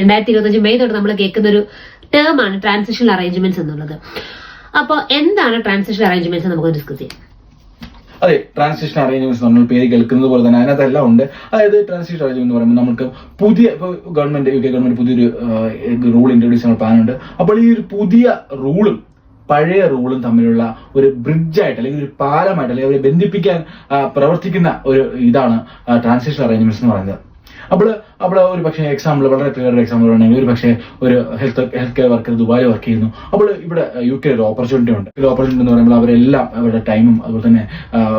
രണ്ടായിരത്തി ഇരുപത്തഞ്ച് മെയ് തൊട്ട് നമ്മൾ കേൾക്കുന്ന ഒരു ടേം ആണ് ട്രാൻസിഷണൽ അറേഞ്ച്മെന്റ്സ് എന്നുള്ളത്. അപ്പോൾ എന്താണ് ട്രാൻസിഷണൽ അറേഞ്ച്മെന്റ്സ് നമുക്ക് ഡിസ്കസ് ചെയ്യാം. അതെ ട്രാൻസിഷൻ അറേഞ്ച്മെന്റ്സ് നമ്മൾ പേര് കേൾക്കുന്നത് പോലെ തന്നെ അതിനകത്തെല്ലാം ഉണ്ട്. അതായത് ട്രാൻസിഷൻ അറേഞ്ച്മെന്റ് എന്ന് പറയുമ്പോൾ നമുക്ക് പുതിയ ഇപ്പോൾ ഗവൺമെന്റ് യു കെ ഗവൺമെന്റ് പുതിയൊരു റൂൾ ഇൻട്രൊഡ്യൂസ് ചെയ്യാൻ പ്ലാൻ ഉണ്ട്. അപ്പോൾ ഈ ഒരു പുതിയ റൂളും പഴയ റൂളും തമ്മിലുള്ള ഒരു ബ്രിഡ്ജായിട്ട് അല്ലെങ്കിൽ ഒരു പാലമായിട്ട് അല്ലെങ്കിൽ അവരെ ബന്ധിപ്പിക്കാൻ പ്രവർത്തിക്കുന്ന ഒരു ഇതാണ് ട്രാൻസിഷൻ അറേഞ്ച്മെന്റ്സ് എന്ന് പറയുന്നത്. അപ്പോൾ അപ്പോൾ ഒരു പക്ഷേ എക്സാമ്പിൾ വളരെ ക്ലിയർ എക്സാമ്പിൾ വേണമെങ്കിൽ ഒരു പക്ഷേ ഒരു health health care worker Dubai work ചെയ്യുന്നു. അപ്പോൾ ഇവിടെ യു കെ ഒരു ഓപ്പർച്യൂണിറ്റി ഉണ്ട്. ഒരു ഓപ്പർച്യൂണിറ്റി എന്ന് പറയുമ്പോൾ അവരെല്ലാം അവരുടെ ടൈമും അതുപോലെ തന്നെ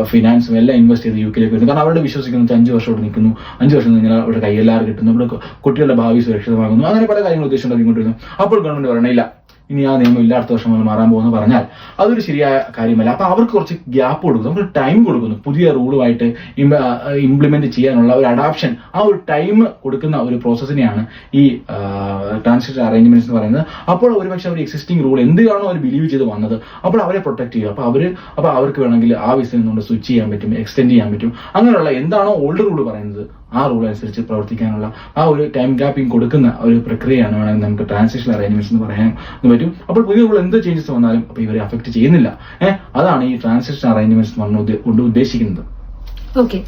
ഫിനാൻസും എല്ലാം ഇൻവെസ്റ്റ് ചെയ്ത് യു കെയിലേക്ക് വരുന്നു. കാരണം അവരുടെ വിശ്വസിക്കുന്നത് അഞ്ച് വർഷം ഇവിടെ നിൽക്കുന്നു. അഞ്ച് വർഷം നിങ്ങൾ അവരുടെ കയ്യെല്ലാവരും കിട്ടുന്നു. ഇവിടെ കുട്ടികളുടെ ഭാവി സുരക്ഷിതമാകുന്നു. അങ്ങനെ പല കാര്യങ്ങൾ ഇങ്ങോട്ട് വരുന്നു. അപ്പോൾ ഗവൺമെന്റ് പറയണില്ല ഇനി ആ നിയമം ഇല്ലാത്ത അടുത്ത വർഷം മുതൽ മാറാൻ പോകുന്നു പറഞ്ഞാൽ അതൊരു ശരിയായ കാര്യമല്ല. അപ്പൊ അവർക്ക് കുറച്ച് ഗ്യാപ്പ് കൊടുക്കുന്നു. നമുക്ക് ടൈം കൊടുക്കുന്നു. പുതിയ റൂളുമായിട്ട് ഇംപ്ലിമെന്റ് ചെയ്യാനുള്ള ഒരു അഡാപ്ഷൻ ആ ഒരു ടൈം കൊടുക്കുന്ന ഒരു പ്രോസസ്സിനെയാണ് ഈ ട്രാൻസ്ലേഷൻ അറേഞ്ച്മെന്റ്സ് എന്ന് പറയുന്നത്. അപ്പോൾ ഒരുപക്ഷെ അവർ എക്സിസ്റ്റിംഗ് റൂൾ എന്തിനാണോ അവർ ബിലീവ് ചെയ്ത് വന്നത്? അപ്പോൾ അവരെ പ്രൊട്ടക്ട് ചെയ്യുക. അപ്പോൾ അവർ അപ്പോൾ അവർക്ക് വേണമെങ്കിൽ ആ വിസയിൽ നിന്നുകൊണ്ട് സ്വിച്ച് ചെയ്യാൻ പറ്റും എക്സ്റ്റെൻഡ് ചെയ്യാൻ പറ്റും. അങ്ങനെയുള്ള എന്താണോ ഓൾഡ് റൂൾ പറയുന്നത് ആ റൂൾ അനുസരിച്ച് പ്രവർത്തിക്കാനുള്ള ആ ഒരു ടൈം ഗ്യാപ്പിംഗ് കൊടുക്കുന്ന ഒരു പ്രക്രിയയാണ് വേണമെങ്കിൽ നമുക്ക് ട്രാൻസാക്ഷൻ അറേഞ്ച്മെന്റ്സ് എന്ന് പറയാൻ പറ്റും. അപ്പോൾ പുതിയ റൂൾ എന്ത് ചേഞ്ചസ് വന്നാലും അപ്പോൾ ഇവരെ അഫക്ട് ചെയ്യുന്നില്ല. ഏഹ് അതാണ് ഈ ട്രാൻസാക്ഷൻ അറേഞ്ച്മെന്റ്സ് കൊണ്ട് ഉദ്ദേശിക്കുന്നത്. ഓക്കെ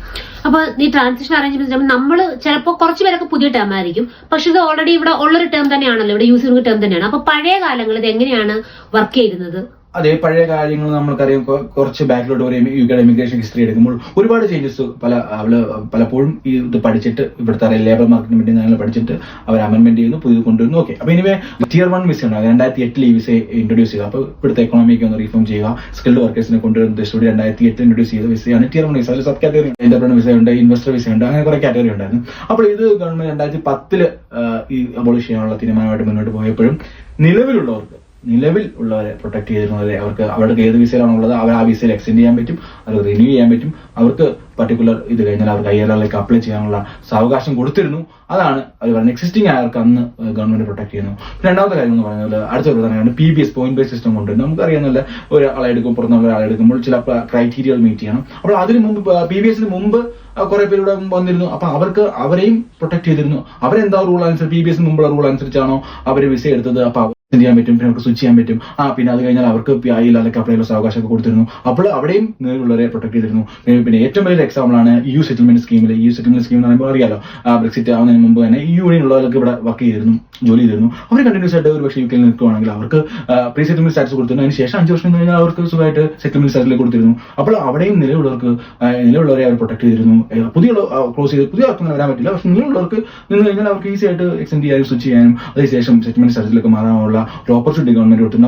അപ്പൊ ഈ ട്രാൻസിഷൻ അറേഞ്ച്മെന്റ് നമ്മൾ ചിലപ്പോൾ കുറച്ച് പേരൊക്കെ പുതിയ ടേം ആയിരിക്കും. പക്ഷെ ഇത് ഓൾറെഡി ഇവിടെ ഉള്ളൊരു ടേം തന്നെയാണല്ലോ. ഇവിടെ യൂസ് ചെയ്യുന്ന ടേം തന്നെയാണ്. അപ്പൊ പഴയ കാലങ്ങളിൽ ഇത് എങ്ങനെയാണ് വർക്ക് ചെയ്തിരുന്നത് അതെ പഴയ കാര്യങ്ങൾ നമ്മൾക്കറിയാം. കുറച്ച് ബാക്കിലോട്ട് പറയുമ്പോൾ യു കെയുടെ ഇമിഗ്രേഷൻ ഹിസ്റ്ററി എടുക്കുമ്പോൾ ഒരുപാട് ചേഞ്ചസ് പല അവൾ പലപ്പോഴും ഈ ഇത് പഠിച്ചിട്ട് ഇവിടുത്തെ ലേബർ മാർക്കറ്റിന് വേണ്ടി അങ്ങനെ പഠിച്ചിട്ട് അവർ അമെന്റ്മെന്റ് ചെയ്യുന്നു പുതിയത് കൊണ്ടുവരുന്നു. ഓക്കെ അപ്പൊ ഇനിവേ ടിയർ വൺ വിസ ഉണ്ട് രണ്ടായിരത്തി എട്ടിൽ ഈ വിസ ഇൻട്രൊഡ്യൂസ് ചെയ്തു അപ്പോൾ ഇവിടുത്തെ എക്കണോമിക്ക് ഒന്ന് റീഫോം ചെയ്യുക. സ്കിൽഡ് വർക്കേഴ്സിനെ കൊണ്ടുവരുന്ന ഉദ്ദേശത്തോടെ രണ്ടായിരത്തി എട്ടിൽ ഇൻട്രൊഡ്യൂസ് ചെയ്ത വിസയാണ് ടിയർ വൺ വിസ അതിൽ സബ് കാറ്റഗറി എന്റർപ്രണർ വിസ ഉണ്ട് ഇൻവെസ്റ്റർ വിസ ഉണ്ട് അങ്ങനെ കുറെ കാറ്റഗറി ഉണ്ടായിരുന്നു. അപ്പോൾ ഇത് ഗവൺമെന്റ് രണ്ടായിരത്തി പത്തിൽ ഈ അബോളിഷ് ചെയ്യാനുള്ള തീരുമാനമായിട്ട് മുന്നോട്ട് പോയപ്പോഴും നിലവിലുള്ളവർക്ക് നിലവിൽ ഉള്ളവരെ പ്രൊട്ടക്ട് ചെയ്തിരുന്നവരെ അവർക്ക് അവരുടെ ഏത് വിസയിലാണുള്ളത് അവർ ആ വിസയിൽ എക്സ്റ്റെൻഡ് ചെയ്യാൻ പറ്റും അവർ റിന്യൂ ചെയ്യാൻ പറ്റും. അവർക്ക് പർട്ടിക്കുലർ ഇത് കഴിഞ്ഞാൽ അവർക്ക് ഐ എൽ ആറിലേക്ക് അപ്ലൈ ചെയ്യാനുള്ള സാവകാശം കൊടുത്തിരുന്നു. അതാണ് അവർ പറഞ്ഞ എക്സിസ്റ്റിംഗ് ആയവർക്ക് അന്ന് ഗവൺമെന്റ് പ്രൊട്ടക്ട് ചെയ്യുന്നു. രണ്ടാമത്തെ കാര്യം എന്ന് പറയുന്നത് അടുത്ത ഒരു ഉദാഹരണമാണ് P B S point base system കൊണ്ട്. നമുക്കറിയാവുന്ന ഒരാളെ എടുക്കും പുറത്തുനിന്നുള്ള ഒരാളെ എടുക്കുമ്പോൾ ചില ക്രൈറ്റീരിയൽ മീറ്റ് ചെയ്യണം. അപ്പോൾ അതിന് മുമ്പ് പി ബി എസിന് മുമ്പ് കുറെ പേര് ഇവിടെ വന്നിരുന്നു. അപ്പൊ അവർക്ക് അവരെയും പ്രൊട്ടക്ട് ചെയ്തിരുന്നു. അവരെന്താ റൂൾ അനുസരിച്ച് പി ബി എസിന് മുമ്പുള്ള റൂൾ അനുസരിച്ചാണോ അവർ വിസ എടുത്തത്? അപ്പൊ extend ചെയ്യാൻ പറ്റും? പിന്നെ അവർക്ക് സ്വിച്ച് ചെയ്യാൻ പറ്റും. ആ പിന്നെ അത് കഴിഞ്ഞാൽ അവർക്ക് ഐ അല്ലെങ്കിൽ അപ്ലൈ ഉള്ള അവകാശമൊക്കെ കൊടുത്തിരുന്നു. അപ്പോൾ അവിടെയും നിലവിലുള്ളവരെ പ്രൊട്ടക്ട് ചെയ്തിരുന്നു. പിന്നെ ഏറ്റവും വലിയ എക്സാമ്പിൾ ആണ് യു സെറ്റിൽമെന്റ് സ്കീമിൽ യു സെറ്റിൽമെന്റ് സ്കീം എന്ന് പറയുമ്പോൾ അറിയാലോ ബ്രെക്സിറ്റ് ആവുന്നതിന് മുമ്പ് തന്നെ ഈ യൂണിയനുള്ളവർക്ക് ഇവിടെ വർക്ക് ചെയ്തിരുന്നു ജോലി ചെയ്തിരുന്നു. അവർ കണ്ടിന്യൂസ് ആയിട്ട് ഒരു പക്ഷേ യു കെയിൽ നിൽക്കുകയാണെങ്കിൽ അവർക്ക് പ്രീ സെറ്റിൽമെന്റ് സ്റ്റാറ്റസ് കൊടുത്തിരുന്നു അതിന് ശേഷം അഞ്ച് വർഷം കഴിഞ്ഞാൽ അവർക്ക് സുഖമായിട്ട് സെറ്റിൽമെന്റ് സ്റ്റാറ്റസിൽ കൊടുത്തിരുന്നു. അപ്പോൾ അവിടെയും നിലവിലുള്ളവർക്ക് നിലവിലുള്ളവരെ അവർ പ്രൊട്ടക്ട് ചെയ്തിരുന്നു. പുതിയ ക്ലോസ് ചെയ്ത് പുതിയ ആർക്കും വരാൻ പറ്റില്ല. പക്ഷെ നിലവിലുള്ളവർക്ക് നിന്ന് കഴിഞ്ഞാൽ അവർക്ക് ഈസി ആയിട്ട് എക്സ്റ്റെൻഡ് ചെയ്യാനും സ്വിച്ച് ചെയ്യാനും അതിനുശേഷം സെറ്റിൽമെന്റ് സ്റ്റാറ്റസിലേക്ക് മാറാനുള്ള ഒരു ഓപ്പർച്യൂണിറ്റി ഗവൺമെന്റ് കൊടുത്തിരുന്നു